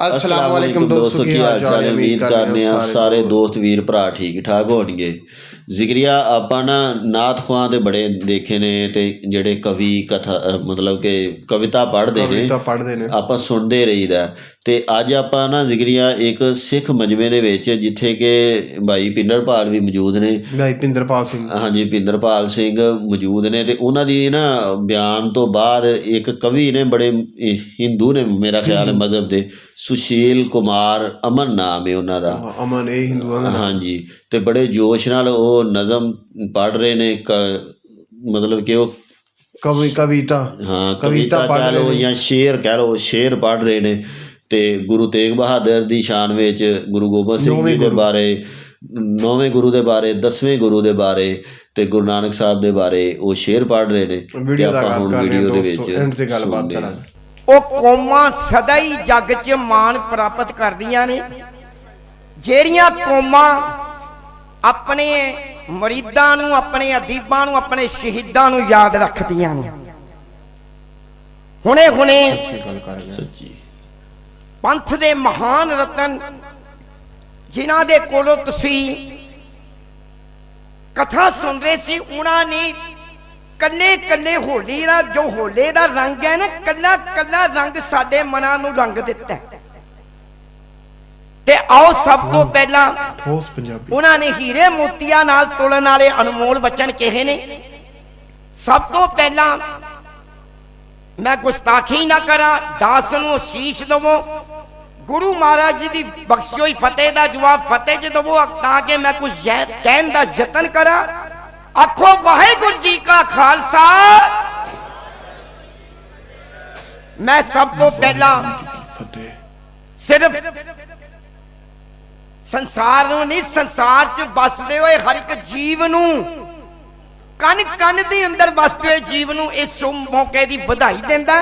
ਅਸਲਾਮ ਵਾਲੇਕਮ ਦੋਸਤੋ ਕੀ ਹਾਲ ਚਾਲ ਹੈ ਉਮੀਦ ਕਰਨੇ ਆ ਸਾਰੇ ਦੋਸਤ ਵੀਰ ਭਰਾ ਠੀਕ ਠਾਕ ਹੋਣਗੇ ਜ਼ਿਕਰੀਆ ਆਪਾਂ ਨਾ ਨਾਥ ਖੁਆਂ ਦੇ ਬੜੇ ਦੇਖੇ ਨੇ ਤੇ ਜਿਹੜੇ ਕਵੀ ਕਥਾ ਮਤਲਬ ਕਿ ਕਵਿਤਾ ਪੜ੍ਹਦੇ ਨੇ ਕਵਿਤਾ ਪੜ੍ਹਦੇ ਨੇ ਆਪਾਂ ਸੁਣਦੇ ਰਹੀਦਾ ਤੇ ਅੱਜ ਆਪਾਂ ਨਾ ਜ਼ਿਕਰੀਆ ਇੱਕ ਸਿੱਖ ਮਜਮੇ ਦੇ ਵਿੱਚ ਜਿੱਥੇ ਕਿ ਭਾਈ ਪਿੰਡਰਪਾਲ ਵੀ ਮੌਜੂਦ ਨੇ ਭਾਈ ਪਿੰਦਰਪਾਲ ਸਿੰਘ ਹਾਂਜੀ ਪਿੰਦਰਪਾਲ ਸਿੰਘ ਮੌਜੂਦ ਨੇ ਤੇ ਉਹਨਾਂ ਦੀ ਨਾ ਬਿਆਨ ਤੋਂ ਬਾਅਦ ਇੱਕ ਕਵੀ ਨੇ ਬੜੇ ਹਿੰਦੂ ਨੇ ਮੇਰਾ ਖਿਆਲ ਹੈ ਮਜ਼ਹਬ ਦੇ ਸੁਸ਼ੀਲ ਕੁਮਾਰ ਅਮਨ ਨਾਮ ਹੈ ਉਹਨਾਂ ਦਾ ਅਮਨ ਇਹ ਹਿੰਦੂਆਂ ਦਾ ਹਾਂਜੀ ਤੇ ਬੜੇ ਜੋਸ਼ ਨਾਲ ਉਹ ਨਜ਼ਮ ਪੜ੍ਹ ਰਹੇ ਨੇ ਮਤਲਬ ਕਿ ਉਹ ਕਵੀ ਕਵਿਤਾ ਹਾਂ ਕਵਿਤਾ ਕਹਿ ਲਓ ਰਹੇ ਨੇ। ਜਾਂ ਸ਼ੇਰ ਕਹਿ ਲਓ ਸ਼ੇਰ ਪੜ੍ਹ ਰਹੇ ਨੇ ਤੇ ਗੁਰੂ ਤੇਗ ਬਹਾਦਰ ਦੀ ਸ਼ਾਨ ਵਿੱਚ ਗੁਰੂ ਗੋਬਿੰਦ ਸਿੰਘ ਜੀ ਦੇ। ਬਾਰੇ ਨੌਵੇਂ ਗੁਰੂ ਦੇ ਬਾਰੇ ਦਸਵੇਂ ਗੁਰੂ ਦੇ ਬਾਰੇ ਤੇ ਗੁਰੂ ਨਾਨਕ ਸਾਹਿਬ ਦੇ ਬਾਰੇ ਉਹ ਸ਼ੇਰ ਪੜ੍ਹ ਰਹੇ ਨੇ ਤੇ ਆਪਾਂ ਹੁਣ ਵੀਡੀਓ ਦੇ ਵਿੱਚ ਐਂਡ ਤੇ ਗੱਲਬਾਤ। ਕਰਾਂਗੇ ਉਹ ਕੌਮਾਂ ਸਦਾ ਹੀ ਜੱਗ 'ਚ ਮਾਣ ਪ੍ਰਾਪਤ ਕਰਦੀਆਂ ਨੇ। ਜਿਹੜੀਆਂ ਕੌਮਾਂ ਆਪਣੇ ਮਰੀਦਾਂ ਨੂੰ ਆਪਣੇ ਅਦੀਬਾਂ ਨੂੰ ਆਪਣੇ ਸ਼ਹੀਦਾਂ ਨੂੰ ਯਾਦ ਰੱਖਦੀਆਂ ਨੇ। ਹੁਣੇ ਹੁਣੇ ਸੱਚੀ। ਪੰਥ ਦੇ ਮਹਾਨ ਰਤਨ ਜਿਨ੍ਹਾਂ ਦੇ ਕੋਲੋਂ ਤੁਸੀਂ ਕਥਾ ਸੁਣ ਰਹੇ ਸੀ ਉਹਨਾਂ ਨੇ ਕੱਲੇ ਕੱਲੇ ਹੋਲੀ ਦਾ ਜੋ ਹੋਲੇ ਦਾ ਰੰਗ ਹੈ ਨਾ ਕੱਲਾ ਕੱਲਾ ਰੰਗ ਸਾਡੇ ਮਨਾਂ ਨੂੰ ਰੰਗ ਦਿੱਤਾ। ਤੇ ਆਓ ਸਭ ਤੋਂ ਪਹਿਲਾਂ ਠੋਸ ਪੰਜਾਬੀ ਉਹਨਾਂ ਨੇ ਹੀਰੇ ਮੋਤੀਆਂ ਨਾਲ ਤੁਲਨ ਵਾਲੇ ਅਨਮੋਲ ਬਚਨ ਕਹੇ ਨੇ। ਸਭ ਤੋਂ ਪਹਿਲਾਂ ਮੈਂ ਗੁਸਤਾਖੀ ਨਾ ਕਰਾਂ ਦਾਸ ਨੂੰ ਸ਼ੀਸ਼ ਦਵੋ। ਗੁਰੂ ਮਹਾਰਾਜ ਜੀ ਦੀ ਬਖਸ਼ੀ ਹੋਈ ਫਤਿਹ ਦਾ ਜਵਾਬ ਫਤਿਹ ਚ ਦਵੋ ਤਾਂ ਕਿ ਮੈਂ ਕੁਝ ਕਹਿਣ ਦਾ ਯਤਨ ਕਰਾਂ। ਆਖੋ ਵਾਹਿਗੁਰੂ ਜੀ ਕਾ ਖਾਲਸਾ। ਮੈਂ ਸਭ ਤੋਂ ਪਹਿਲਾਂ ਸਿਰਫ ਸੰਸਾਰ ਨੂੰ ਨਹੀਂ, ਸੰਸਾਰ 'ਚ ਵੱਸਦੇ ਹੋਏ ਹਰ ਇੱਕ ਜੀਵ ਨੂੰ ਕਨ ਕਨ ਦੇ ਅੰਦਰ ਵੱਸਦੇ ਹੋਏ ਜੀਵ ਨੂੰ ਇਸ ਮੌਕੇ ਦੀ ਵਧਾਈ ਦਿੰਦਾ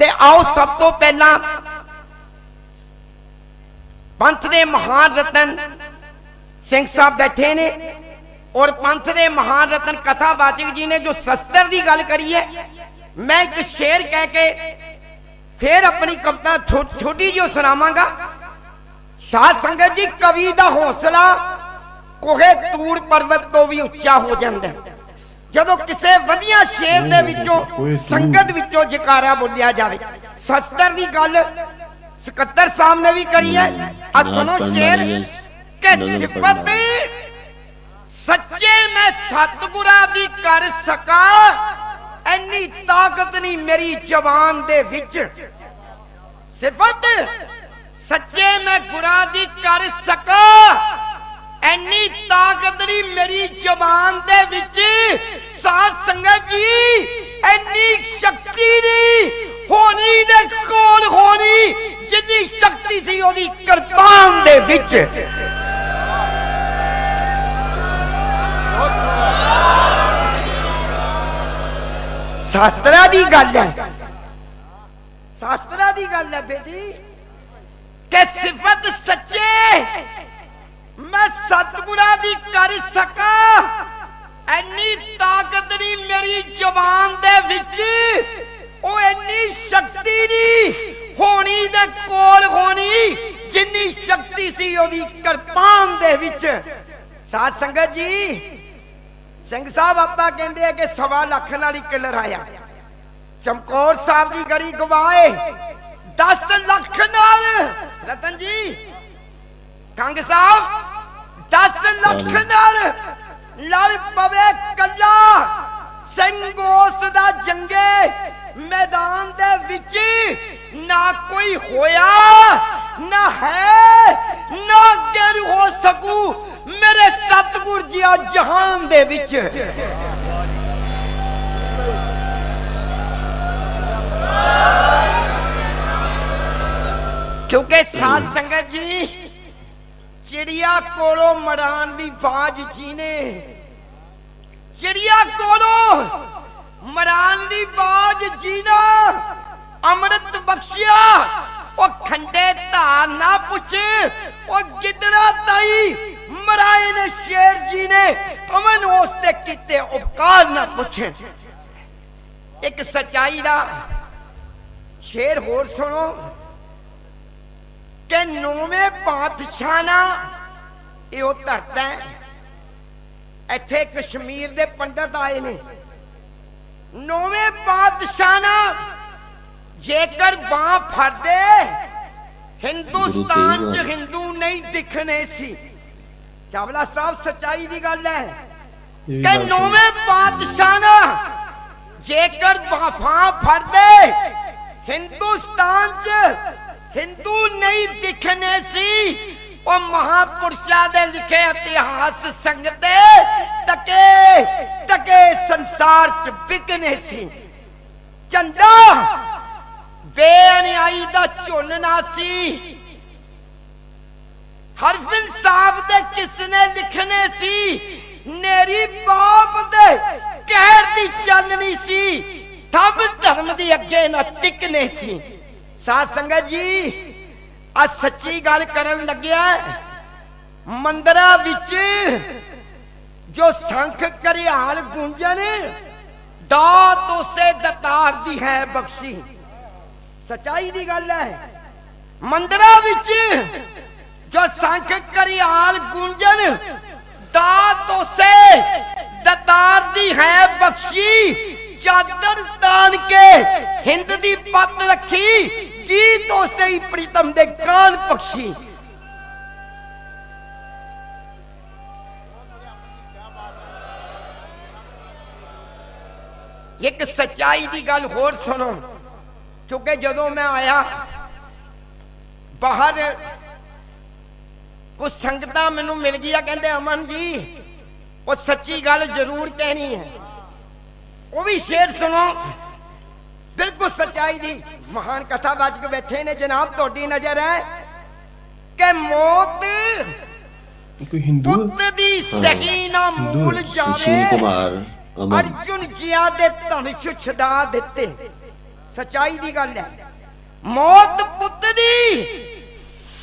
ਤੇ ਆਓ ਸਭ ਤੋਂ ਪਹਿਲਾਂ ਪੰਥ ਦੇ ਮਹਾਨ ਰਤਨ ਸਿੰਘ ਸਾਹਿਬ ਬੈਠੇ ਨੇ। ਔਰ ਪੰਥ ਦੇ ਮਹਾਨ ਰਤਨ ਕਥਾਵਾਚਕ ਜੀ ਨੇ ਜੋ ਸ਼ਸਤਰ ਦੀ ਗੱਲ ਕਰੀ ਹੈ ਮੈਂ ਇੱਕ ਸ਼ੇਰ ਕਹਿ ਕੇ ਫਿਰ ਆਪਣੀ ਕਵਿਤਾ ਛੋਟੀ ਜਿਹੀ ਸੁਣਾਵਾਂਗਾ ਸਾਧ ਸੰਗਤ ਜੀ ਕਵੀ ਦਾ ਹੌਸਲਾ ਕੋਹੇ ਤੂੜ ਪਰਬਤ ਤੋਂ ਵੀ ਉੱਚਾ ਹੋ ਜਾਂਦਾ ਹੈ। ਜਦੋਂ ਕਿਸੇ ਵਧੀਆ ਸ਼ੇਰ ਦੇ ਵਿੱਚੋਂ। ਸੰਗਤ ਵਿੱਚੋਂ ਜਕਾਰਾ ਬੋਲਿਆ ਜਾਵੇ ਸ਼ਸਤਰ ਦੀ ਗੱਲ ਸਕੱਤਰ ਸਾਹਿਬ ਨੇ ਵੀ ਕਰੀ ਹੈ ਆ ਸੁਣੋ ਸ਼ੇਰ ਕਿ ਸਿਫਤ। ਸੱਚੇ ਮੈਂ ਸਤਿਗੁਰਾਂ ਦੀ ਕਰ ਸਕਾਂ ਐਨੀ ਤਾਕਤ ਨਹੀਂ ਮੇਰੀ ਜ਼ਬਾਨ ਦੇ ਵਿੱਚ। ਸਿਫਤ, ਸੱਚੇ ਮੈਂ ਗੁਰਾਂ ਦੀ ਕਰ ਸਕਾਂ ਐਨੀ ਤਾਕਤ ਨਹੀਂ ਮੇਰੀ ਜ਼ਬਾਨ ਦੇ ਵਿੱਚ। ਸਾਧ ਸੰਗਤ ਜੀ ਐਨੀ ਸ਼ਕਤੀ ਨਹੀਂ, ਹੋਣੀ ਦੇ ਕੋਲ ਹੋਣੀ, ਜਿੰਨੀ ਸ਼ਕਤੀ ਸੀ ਉਹਦੀ ਕਿਰਪਾਨ ਦੇ ਵਿੱਚ। ਸ਼ਾਸਤਰਾਂ ਦੀ ਗੱਲ ਹੈ। ਸ਼ਾਸਤਰਾਂ ਦੀ ਗੱਲ ਹੈ ਬੇਟੀ, ਕਿ ਸਿਫਤ ਸੱਚੇ ਮੈਂ ਸਤਿਗੁਰਾਂ ਦੀ ਕਰ ਸਕਾਂ। ਐਨੀ ਤਾਕਤ ਨਹੀਂ ਮੇਰੀ ਜ਼ਬਾਨ ਦੇ ਵਿੱਚ, ਉਹ ਐਨੀ ਸ਼ਕਤੀ ਨਹੀਂ ਹੋਣੀ ਦੇ ਕੋਲ ਹੋਣੀ, ਜਿੰਨੀ ਸ਼ਕਤੀ ਸੀ ਉਹਦੀ ਕਿਰਪਾਨ ਦੇ ਵਿੱਚ। ਸਾਧ ਸੰਗਤ ਜੀ ਸਿੰਘ ਸਾਹਿਬ ਆਪਾਂ ਕਹਿੰਦੇ ਆ ਕਿ ਸਵਾ ਲੱਖ ਨਾਲ ਹੀ ਕਿਲਰ ਆਇਆ ਚਮਕੌਰ ਸਾਹਿਬ ਦੀ ਗੜੀ ਗਵਾਏ। 10 ਲੱਖ ਨਾਲ। ਰਤਨ ਜੀ ਕੰਗ ਸਾਹਿਬ 10 ਲੱਖ ਨਾਲ। ਲੜ ਪਵੇ ਕੱਲਾ। ਸਿੰਘ ਉਸ ਦਾ ਜੰਗੇ ਮੈਦਾਨ ਦੇ ਵਿੱਚ ਨਾ ਕੋਈ ਹੋਇਆ। ਨਾ ਹੈ, ਨਾ ਅੱਗੇ ਹੋ ਸਕੂ, ਮੇਰੇ ਸਤਿਗੁਰ ਜੀ ਆ ਜਹਾਨ ਦੇ ਵਿੱਚ। ਕਿਉਂਕਿ ਸਾਧ ਸੰਗਤ ਜੀ, ਚਿੜੀਆ ਕੋਲੋਂ ਮੜਾਨ ਦੀ ਬਾਜ ਜੀ ਨੇ। ਚਿੜੀਆ ਕੋਲੋਂ ਮੜਾਨ ਦੀ ਬਾਜ ਜੀ ਨਾ। ਅੰਮ੍ਰਿਤ ਬਖਸ਼ਿਆ ਉਹ ਖੰਡੇ ਧਾਰ ਨਾ ਪੁੱਛ। ਉਹ ਗਿੱਦੜਾ ਤਾਈ ਮਰਾਏ ਨੇ ਸ਼ੇਰ ਜੀ ਨੇ ਅਮਨ ਉਸ ਤੇ ਕੀਤੇ ਉਪਕਾਰ ਨਾ ਪੁੱਛੇ। ਇੱਕ ਸਚਾਈ ਦਾ ਸ਼ੇਰ ਹੋਰ ਸੁਣੋ। ਕਿ ਨੌਵੇਂ ਪਾਤਸ਼ਾਹ ਨਾ ਇਹ ਉਹ ਧਰਤ ਹੈ। ਇੱਥੇ ਕਸ਼ਮੀਰ ਦੇ ਪੰਡਤ ਆਏ ਨੇ। ਨੌਵੇਂ ਪਾਤਸ਼ਾਹ ਨਾ ਜੇਕਰ ਬਾਹ ਫੜਦੇ ਹਿੰਦੁਸਤਾਨ ਗੁਰੂ ਚ ਤੇਗ ਹਿੰਦੂ ਨਹੀਂ ਦਿਖਣੇ ਸੀ ਚਾਵਲਾ ਸਾਹਿਬ ਸਚਾਈ ਦੀ ਗੱਲ ਹੈ ਇਹ ਵੀ ਕਿ ਗੱਲ ਸਹੀ। ਨੌਵੇਂ ਪਾਤਸ਼ਾਹ ਨਾ ਜੇਕਰ ਵਫਾ ਫੜਦੇ ਹਿੰਦੁਸਤਾਨ 'ਚ ਹਿੰਦੂ ਨਹੀਂ ਦਿਖਣੇ ਸੀ ਉਹ ਮਹਾਪੁਰਸ਼ਾਂ ਦੇ ਲਿਖੇ ਇਤਿਹਾਸ ਸੰਗਤੇ ਟਕੇ ਟਕੇ ਸੰਸਾਰ 'ਚ ਵਿਕਨੇ ਸੀ ਚੰਦਾ ਬੇਅਨਿਆਈ ਦਾ ਝੁੱਲਣਾ ਸੀ। ਹਰਫ ਇਨਸਾਫ ਦੇ ਕਿਸਨੇ ਲਿਖਣੇ ਸੀ, ਨੇਰੀ ਪਾਪ ਦੇ ਕਹਿਰ ਦੀ ਚਾਨਣੀ ਸੀ ਸਭ ਧਰਮ ਦੀ ਅੱਗੇ ਨਾ ਟਿਕਨੇ ਸੀ। ਸਾਧ ਸੰਗਤ ਜੀ ਆ ਸੱਚੀ ਗੱਲ ਕਰਨ ਲੱਗਿਆ ਮੰਦਰਾਂ ਵਿੱਚ ਜੋ ਸੰਖ ਕਰਿਆਲ ਗੂੰਜਨ ਦਾਤ ਉਸੇ ਦਤਾਰ ਦੀ ਹੈ ਬਖਸ਼ੀ। ਸਚਾਈ ਦੀ ਗੱਲ ਹੈ। ਮੰਦਰਾਂ ਵਿੱਚ ਜੋ ਸੰਖ ਕਰਿਆਲ ਗੂੰਜਨ ਦਾ ਤੋਸੇ, ਦਤਾਰ ਦੀ ਹੈ ਬਖਸ਼ੀ, ਚਾਦਰ ਤਾਨ ਕੇ ਹਿੰਦ ਦੀ ਪੱਤ ਰੱਖੀ ਗੀਤ ਉਸੇ ਹੀ ਪ੍ਰੀਤਮ ਦੇ ਕਾਨ ਪਖਸ਼ੀ ਇੱਕ ਸਚਾਈ ਦੀ ਗੱਲ ਹੋਰ ਸੁਣੋ। ਕਿਉਂਕਿ ਜਦੋਂ ਮੈਂ ਆਇਆ ਬਾਹਰ ਕੁਝ ਸੰਗਤਾਂ ਮੈਨੂੰ ਮਿਲ ਗਈਆਂ ਕਹਿੰਦੇ ਅਮਨ ਜੀ ਉਹ ਸੱਚੀ ਗੱਲ ਜ਼ਰੂਰ ਕਹਿਣੀ ਹੈ। ਉਹ ਵੀ ਸ਼ੇਰ ਸੁਣੋ ਬਿਲਕੁਲ ਸੱਚਾਈ ਦੀ ਮਹਾਨ ਕਥਾ ਵਾਚਕ ਬੈਠੇ ਨੇ ਜਨਾਬ ਤੁਹਾਡੀ ਨਜ਼ਰ ਹੈ ਕਿ ਮੌਤ ਕੋਈ ਹਿੰਦੂ? ਪੁੱਤ ਦੀ ਸਹੀ ਨਾ ਮੂਲ ਸੁਸ਼ੀਲ ਜਾਵੇ ਕੁਮਾਰ ਅਮਨ। ਅਰਜੁਨ ਜੀਆਂ ਦੇ ਧਨੁਸ਼ ਛਡਾ ਦਿੱਤੇ। ਸਚਾਈ ਦੀ ਗੱਲ ਹੈ ਮੌਤ ਪੁੱਤ ਦੀ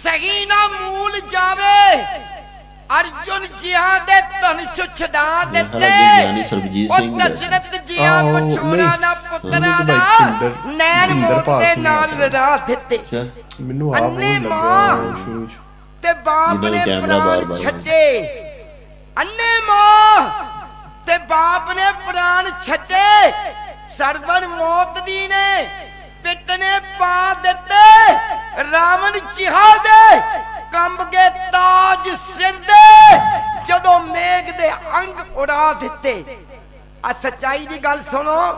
ਸਹੀ ਨਾ ਮੂਲ ਜਾਵੇ ਅਰਜੁਨ ਜੀਆਂ ਦੇ ਧਨੁਸ਼ ਛਡਾ ਮੇਰਾ ਦਿੱਤੇ ਗਿਆਨੀ ਸਰਬਜੀਤ ਉਹ ਸਿੰਘ ਦਾ ਹੈ। ਦਸ਼ਰਥ ਜੀਆਂ ਆਹੋ, ਪਛੋੜਾ ਨਹੀਂ। ਨਾ ਪੁੱਤਰਾ ਦਾ ਨੈਣ ਸਿੰਘ ਨਾਲ। ਲੜਾ ਦਿੱਤੇ ਅੱਛਾ ਮੈਨੂੰ ਆਪ ਲੱਗਿਆ ਮਾਂ। ਸ਼ੁਰੂ ਚ ਤੇ ਬਾਪ ਨੂੰ ਨੇ ਕੈਮਰਾ ਪ੍ਰਾਣ ਛੱਡੇ ਅੰਨੇ ਮਾਂ ਤੇ ਬਾਪ ਨੇ ਪ੍ਰਾਣ ਛੱਡੇ ਸਰਵਣ ਮੌਤ ਦੀ ਨੇ। ਪਿੱਤ ਨੇ ਪਾ ਦਿੱਤੇ, ਰਾਵਣ ਚਿਹਾ ਦੇ, ਕੰਬ ਕੇ ਤਾਜ ਸਿਰ ਦੇ ਜਦੋਂ ਮੇਘ ਦੇ ਅੰਗ ਉਡਾ ਦਿੱਤੇ। ਆ ਸਚਾਈ ਦੀ ਗੱਲ ਸੁਣੋ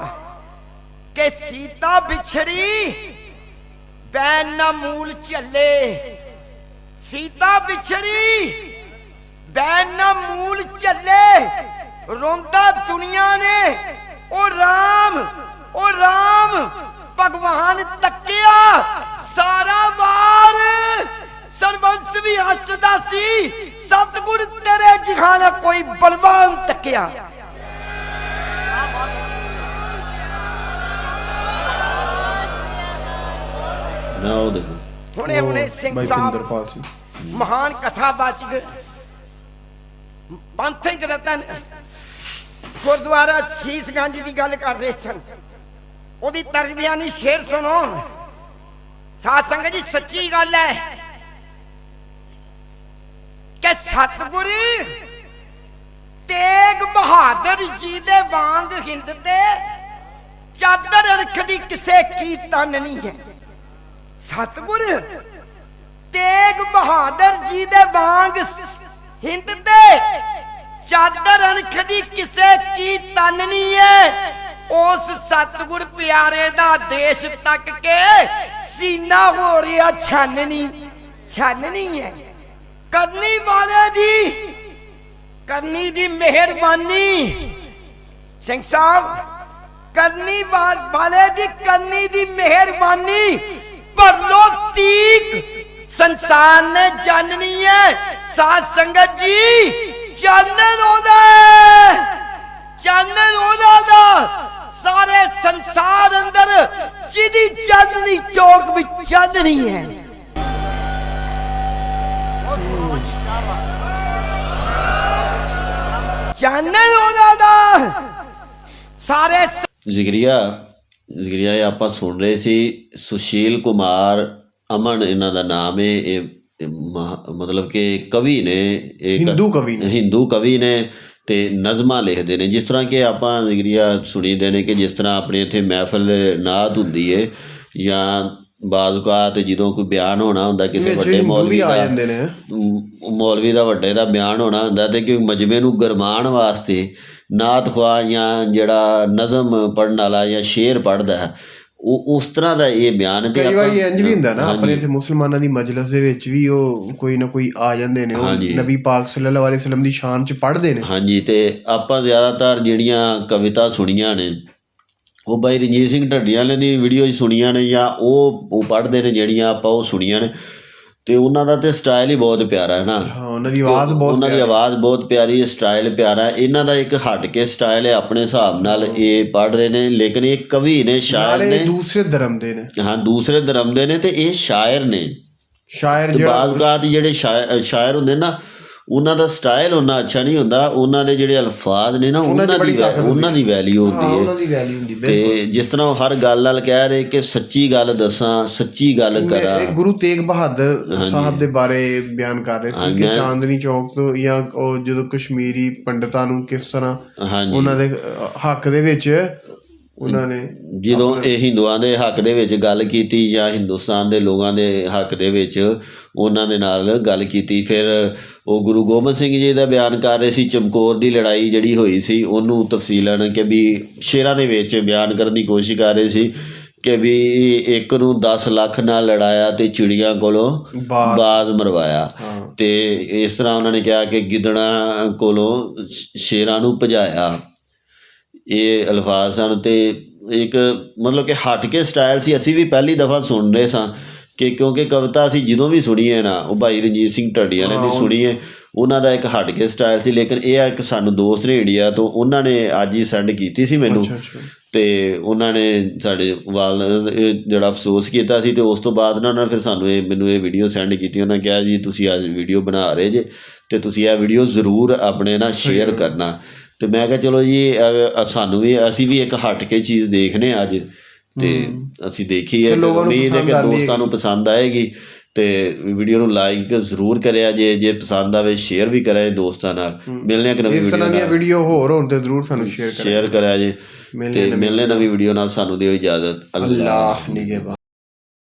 ਕਿ ਸੀਤਾ ਵਿਛੜੀ ਬੈਨ ਨਾ ਮੂਲ ਝੱਲੇ। ਸੀਤਾ ਵਿਛੜੀ ਬੈਨ ਨਾ ਮੂਲ ਝੱਲੇ। ਰੋਂਦਾ ਦੁਨੀਆ ਨੇ ਉਹ ਰਾਮ ਉਹ ਰਾਮ ਭਗਵਾਨ ਤੱਕਿਆ ਸਾਰਾ ਵਾਰ ਸਰਬੰਸ ਵੀ ਹੱਸਦਾ ਸੀ ਸਤਿਗੁਰ ਤੇਰੇ ਜਿਹਾਨਾ ਕੋਈ ਬਲਵਾਨ ਤੱਕਿਆ ਨਾ ਉਹ ਦੇਖੋ ਹੁਣੇ ਹੁਣੇ ਉਹ ਸਿੰਘ ਭਾਈ ਸਾਹਿਬ ਭਿੰਦਰਪਾਲ ਸਿੰਘ ਮਹਾਨ ਕਥਾਵਾਚਕ ਪੰਥ ਸਿੰਘ ਰਤਨ ਗੁਰਦੁਆਰਾ ਸ਼ੀਸ਼ਗੰਜ ਦੀ ਗੱਲ ਕਰ ਰਹੇ ਸਨ। ਉਹਦੀ ਤਰਬਿਆਨੀ ਸ਼ੇਰ ਸੁਣੋ ਸਾਧ ਸੰਗਤ ਜੀ, ਸੱਚੀ ਗੱਲ ਹੈ ਕਿ ਸਤਿਗੁਰ ਤੇਗ ਬਹਾਦਰ ਜੀ ਦੇ ਵਾਂਗ ਹਿੰਦ ਤੇ ਚਾਦਰ ਰੱਖਦੀ ਕਿਸੇ ਕੀ ਤਨ ਨਹੀਂ ਹੈ। ਸਤਿਗੁਰ ਤੇਗ ਬਹਾਦਰ ਜੀ ਦੇ ਵਾਂਗ ਹਿੰਦ ਤੇ ਚਾਦਰ ਅਣਖ ਦੀ ਕਿਸੇ ਕੀ ਤਨ ਨਹੀਂ ਉਸ ਸਤਿਗੁਰ ਪਿਆਰੇ ਦਾ ਦੇਸ਼ ਤੱਕ ਕੇ ਸੀਨਾ ਹੋ ਰਿਹਾ ਛਾਨਣੀ ਛਾਨਣੀ ਹੈ ਕਰਨੀ ਵਾਲੇ ਦੀ, ਕਰਨੀ ਦੀ ਮਿਹਰਬਾਨੀ। ਸਿੰਘ ਸਾਹਿਬ, ਕਰਨੀ ਵਾਲੇ ਦੀ ਕਰਨੀ ਦੀ ਮਿਹਰਬਾਨੀ। ਪਰ ਲੋ ਤੀਕ ਸੰਸਾਰ ਨੇ ਜਾਣਨੀ ਹੈ ਸਾਧ ਸੰਗਤ ਜੀ ਚਾਨਣ ਉਹਦਾ ਹੈ। ਚਾਨਣ ਉਹਦਾ ਦਾ। ਸਾਰੇ ਸੰਸਾਰ ਅੰਦਰ ਜਿਹਦੀ ਚਾਨਣੀ ਚੌਕ ਵਿੱਚ ਚਾਨਣੀ ਹੈ। ਚਾਨਣ ਉਹਦਾ ਦਾ। ਸਾਰੇ ਜ਼ਿਕਰੀਆ ਜ਼ਿਕਰੀਆ ਆਪਾਂ ਸੁਣ ਰਹੇ ਸੀ ਸੁਸ਼ੀਲ ਕੁਮਾਰ ਅਮਨ, ਇਹਨਾਂ ਦਾ ਨਾਮ ਹੈ, ਇਹ ਮਤਲਬ ਕਿ ਕਵੀ ਨੇ ਇੱਕ ਹਿੰਦੂ ਕਵੀ ਨੇ। ਹਿੰਦੂ ਕਵੀ ਨੇ ਤੇ ਨਜ਼ਮਾਂ ਲਿਖਦੇ ਨੇ। ਜਿਸ ਤਰ੍ਹਾਂ ਕਿ ਆਪਾਂ ਜ਼ਿਕਰੀਆ ਸੁਣੀਦੇ ਨੇ ਕਿ ਜਿਸ ਤਰ੍ਹਾਂ ਆਪਣੇ ਇੱਥੇ ਮਹਿਫਲ ਨਾਤ ਹੁੰਦੀ ਏ ਜਾਂ ਬਾਜ਼ੂਕਾਤ ਜਦੋਂ ਕੋਈ ਬਿਆਨ ਹੋਣਾ ਹੁੰਦਾ ਕਿਸੇ ਵੱਡੇ ਮੌਲਵੀ ਦਾ ਮੌਲਵੀ ਦਾ ਵੱਡੇ ਦਾ ਬਿਆਨ ਹੋਣਾ ਹੁੰਦਾ ਤੇ ਕਿ ਮਜਮੇ ਨੂੰ ਗਰਮਾਣ ਵਾਸਤੇ ਨਾਤ ਖਵਾ ਜਾਂ ਜਿਹੜਾ ਨਜ਼ਮ ਪੜਨ ਵਾਲਾ ਜਾਂ ਸ਼ੇਰ ਪੜਦਾ ਹੈ ਉਹ ਉਸ ਤਰ੍ਹਾਂ ਦਾ ਇਹ ਬਿਆਨ ਤੇ ਕਈ ਵਾਰੀ ਇੰਜ ਵੀ ਹੁੰਦਾ ਨਾ। ਆਪਣੇ ਇੱਥੇ ਮੁਸਲਮਾਨਾਂ ਦੀ ਮਜਲਿਸ ਦੇ ਵਿੱਚ ਵੀ ਉਹ ਕੋਈ ਨਾ ਕੋਈ ਆ ਜਾਂਦੇ ਨੇ ਉਹ। ਨਬੀ ਪਾਕ ਸੱਲੱਲਾਹੁ ਅਲੈਹਿ ਵਸੱਲਮ ਦੀ ਸ਼ਾਨ ਚ ਪੜ੍ਹਦੇ ਨੇ ਹਾਂਜੀ ਤੇ ਆਪਾਂ ਜ਼ਿਆਦਾਤਰ ਜਿਹੜੀਆਂ ਕਵਿਤਾ ਸੁਣੀਆਂ ਨੇ ਉਹ ਬਾਈ ਰਣਜੀਤ ਸਿੰਘ ਢੱਡੀਆਂ ਵਾਲੇ ਦੀ ਵੀਡੀਓ 'ਚ ਸੁਣੀਆਂ ਨੇ ਜਾਂ ਉਹ ਉਹ ਪੜ੍ਹਦੇ ਨੇ ਜਿਹੜੀਆਂ ਆਪਾਂ ਉਹ ਸੁਣੀਆਂ ਨੇ ਤੇ ਉਹਨਾਂ ਦਾ ਤੇ ਸਟਾਈਲ ਹੀ ਬਹੁਤ ਪਿਆਰਾ ਹੈ ਨਾ। ਹਾਂ ਉਹਨਾਂ ਦੀ ਆਵਾਜ਼ ਬਹੁਤ ਉਹਨਾਂ ਦੀ। ਆਵਾਜ਼ ਬਹੁਤ ਪਿਆਰੀ ਹੈ ਸਟਾਈਲ ਪਿਆਰਾ ਹੈ। ਇਹਨਾਂ ਦਾ ਇੱਕ ਹਟ ਕੇ ਸਟਾਈਲ ਹੈ ਆਪਣੇ ਹਿਸਾਬ ਨਾਲ ਇਹ ਪੜ੍ਹ ਰਹੇ ਨੇ ਲੇਕਿਨ ਇਹ ਕਵੀ ਨੇ ਸ਼ਾਇਰ ਨਾਲੇ ਨੇ। ਦੂਸਰੇ ਧਰਮ ਦੇ ਨੇ। ਹਾਂ ਦੂਸਰੇ ਧਰਮ ਦੇ ਨੇ ਤੇ ਇਹ ਸ਼ਾਇਰ ਨੇ। ਸ਼ਾਇਰ ਜਿਹੜਾ ਬਾਜ਼ਕਾਤ ਜਿਹੜੇ ਸ਼ਾਇਰ ਸ਼ਾਇਰ ਹੁੰਦੇ ਨਾ ਉਹਨਾਂ ਦਾ ਸਟਾਈਲ ਉਹਨਾਂ ਅੱਛਾ ਨਹੀਂ ਹੁੰਦਾ। ਉਹਨਾਂ ਦੇ ਜਿਹੜੇ ਅਲਫਾਜ਼ ਨੇ ਨਾ ਉਹਨਾਂ ਉਹਨਾਂ ਦੀ ਹੁੰਦੀ ਉਹਨਾਂ ਦੀ ਵੈਲਿਊ ਹਾਂ ਹੁੰਦੀ ਉਹਨਾਂ ਹੈ ਦੀ ਵੈਲਿਊ ਹੁੰਦੀ ਤੇ ਜਿਸ ਤਰ੍ਹਾਂ ਉਹ ਹਰ ਗੱਲ ਨਾਲ ਕਹਿ ਰਹੇ ਕਿ ਸੱਚੀ ਗੱਲ ਦੱਸਾਂ ਸੱਚੀ ਗੱਲ ਕਰਾਂ। ਗੁਰੂ ਤੇਗ ਬਹਾਦਰ। ਸਾਹਿਬ ਦੇ ਬਾਰੇ ਬਿਆਨ ਕਰ ਰਹੇ ਸੀ ਕਿ ਚਾਂਦਨੀ ਚੌਕ ਤੋਂ ਜਾਂ ਉਹ ਜਦੋਂ ਕਸ਼ਮੀਰੀ ਪੰਡਤਾਂ ਨੂੰ ਕਿਸ ਤਰ੍ਹਾਂ ਉਹਨਾਂ ਦੇ ਹੱਕ ਦੇ ਵਿੱਚ ਉਹਨਾਂ ਨੇ ਜਦੋਂ ਇਹ ਹਿੰਦੂਆਂ ਦੇ ਹੱਕ ਦੇ ਵਿੱਚ ਗੱਲ ਕੀਤੀ ਜਾਂ ਹਿੰਦੁਸਤਾਨ ਦੇ ਲੋਕਾਂ ਦੇ ਹੱਕ ਦੇ ਵਿੱਚ ਉਹਨਾਂ ਦੇ ਨਾਲ ਗੱਲ ਕੀਤੀ ਫਿਰ ਉਹ ਗੁਰੂ ਗੋਬਿੰਦ ਸਿੰਘ ਜੀ ਦਾ ਬਿਆਨ ਕਰ ਰਹੇ ਸੀ ਚਮਕੌਰ ਦੀ ਲੜਾਈ ਜਿਹੜੀ ਹੋਈ ਸੀ ਉਹਨੂੰ ਤਫਸੀਲਨ ਕਿ ਵੀ ਸ਼ੇਰਾਂ ਦੇ ਵਿੱਚ ਬਿਆਨ ਕਰਨ ਦੀ ਕੋਸ਼ਿਸ਼ ਕਰ ਰਹੇ ਸੀ ਕਿ ਵੀ ਇੱਕ ਨੂੰ 10 ਲੱਖ ਨਾਲ ਲੜਾਇਆ ਤੇ ਚਿੜੀਆਂ ਕੋਲੋਂ ਬਾਜ਼। ਮਰਵਾਇਆ। ਤੇ ਇਸ ਤਰ੍ਹਾਂ ਉਹਨਾਂ ਨੇ ਕਿਹਾ ਕਿ ਗਿੱਦੜਾਂ ਕੋਲੋਂ ਸ਼ੇਰਾਂ ਨੂੰ ਭਜਾਇਆ। ਇਹ ਅਲਫਾਜ਼ ਸਨ ਤੇ ਇੱਕ ਮਤਲਬ ਕਿ ਹਟ ਕੇ ਸਟਾਈਲ ਸੀ। ਅਸੀਂ ਵੀ ਪਹਿਲੀ ਦਫਾ ਸੁਣ ਰਹੇ ਸਾਂ ਕਿ ਕਿਉਂਕਿ ਕਵਿਤਾ ਅਸੀਂ ਜਦੋਂ ਵੀ ਸੁਣੀ ਹੈ ਨਾ ਉਹ ਭਾਈ ਰਣਜੀਤ ਸਿੰਘ ਢੱਡੀਆਂ ਨੇ ਦੀ ਉਹ- ਸੁਣੀ ਹੈ ਉਹਨਾਂ ਦਾ ਇੱਕ ਹਟ ਕੇ ਸਟਾਈਲ ਸੀ। ਲੇਕਿਨ ਇਹ ਆ ਇੱਕ ਸਾਨੂੰ ਦੋਸਤ ਨੇ ਇੰਡੀਆ ਤੋਂ ਉਹਨਾਂ ਨੇ ਅੱਜ ਹੀ ਸੈਂਡ ਕੀਤੀ ਸੀ ਮੈਨੂੰ ਤੇ ਉਹਨਾਂ ਨੇ ਸਾਡੇ ਵਾਲ ਜਿਹੜਾ ਅਫਸੋਸ ਕੀਤਾ ਸੀ ਤੇ ਉਸ ਤੋਂ ਬਾਅਦ ਨਾ ਉਹਨਾਂ ਨੇ ਫਿਰ ਸਾਨੂੰ ਇਹ ਮੈਨੂੰ ਇਹ ਵੀਡੀਓ ਸੈਂਡ ਕੀਤੀ। ਉਹਨਾਂ ਕਿਹਾ ਜੀ ਤੁਸੀਂ ਅੱਜ ਵੀਡੀਓ ਬਣਾ ਰਹੇ ਜੇ ਤੇ ਤੁਸੀਂ ਇਹ ਵੀਡੀਓ ਜ਼ਰੂਰ ਆਪਣੇ ਨਾਲ ਸ਼ੇਅਰ ਕਰਨਾ। ਤੇ ਮੈਂ ਕਿਹਾ ਚਲੋ ਜੀ ਸਾਨੂੰ ਵੀ ਅਸੀਂ ਵੀ ਇੱਕ ਹਟ ਕੇ ਚੀਜ਼ ਦੇਖਨੇ ਆ ਅੱਜ। ਤੇ ਅਸੀਂ ਦੇਖੀ ਹੈ ਉਮੀਦ ਹੈ ਕਿ ਦੋਸਤਾਂ ਨੂੰ ਪਸੰਦ ਆਏਗੀ। ਤੇ ਵੀਡੀਓ ਨੂੰ ਲਾਈਕ ਜ਼ਰੂਰ ਕਰਿਆ ਜੇ ਜੇ ਪਸੰਦ ਆਵੇ ਸ਼ੇਅਰ ਵੀ ਕਰਿਆ ਜੇ ਦੋਸਤਾਂ ਨਾਲ। ਮਿਲਨੇ ਆ ਕਿ ਨਵੀਂ ਇਸ ਵੀਡੀਓ ਤਰ੍ਹਾਂ ਦੀਆਂ ਵੀਡੀਓ ਹੋਰ ਹੋਣ ਤੇ ਜ਼ਰੂਰ ਸਾਨੂੰ ਸ਼ੇਅਰ ਕਰੋ ਸ਼ੇਅਰ ਕਰਿਆ ਜੇ। ਤੇ ਮਿਲਨੇ ਨਵੀਂ ਵੀਡੀਓ ਨਾਲ। ਸਾਨੂੰ ਦਿਓ ਇਜਾਜ਼ਤ। ਅੱਲਾਹ। ਨਿਗਹਿਬਾਨ।